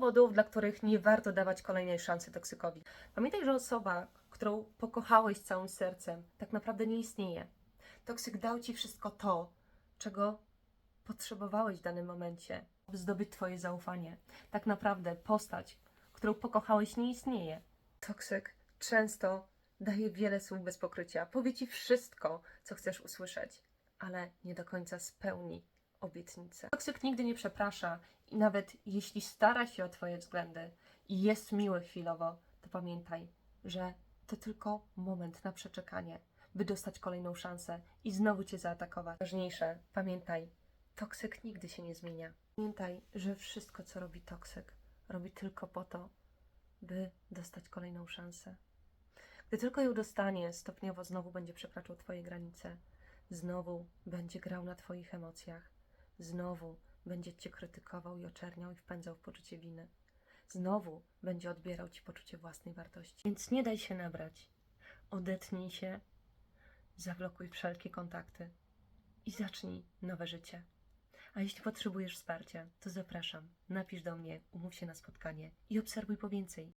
powodów, dla których nie warto dawać kolejnej szansy toksykowi. Pamiętaj, że osoba, którą pokochałeś całym sercem, tak naprawdę nie istnieje. Toksyk dał ci wszystko to, czego potrzebowałeś w danym momencie, by zdobyć Twoje zaufanie. Tak naprawdę postać, którą pokochałeś, nie istnieje. Toksyk często daje wiele słów bez pokrycia, powie ci wszystko, co chcesz usłyszeć, ale nie do końca spełni obietnicę. Toksyk nigdy nie przeprasza i nawet jeśli stara się o Twoje względy i jest miły chwilowo, to pamiętaj, że to tylko moment na przeczekanie, by dostać kolejną szansę i znowu Cię zaatakować. Ważniejsze, pamiętaj, toksyk nigdy się nie zmienia. Pamiętaj, że wszystko, co robi toksyk, robi tylko po to, by dostać kolejną szansę. Gdy tylko ją dostanie, stopniowo znowu będzie przekraczał Twoje granice, znowu będzie grał na Twoich emocjach, znowu będzie Cię krytykował i oczerniał i wpędzał w poczucie winy. Znowu będzie odbierał Ci poczucie własnej wartości. Więc nie daj się nabrać. Odetnij się, zablokuj wszelkie kontakty i zacznij nowe życie. A jeśli potrzebujesz wsparcia, to zapraszam. Napisz do mnie, umów się na spotkanie i obserwuj po więcej.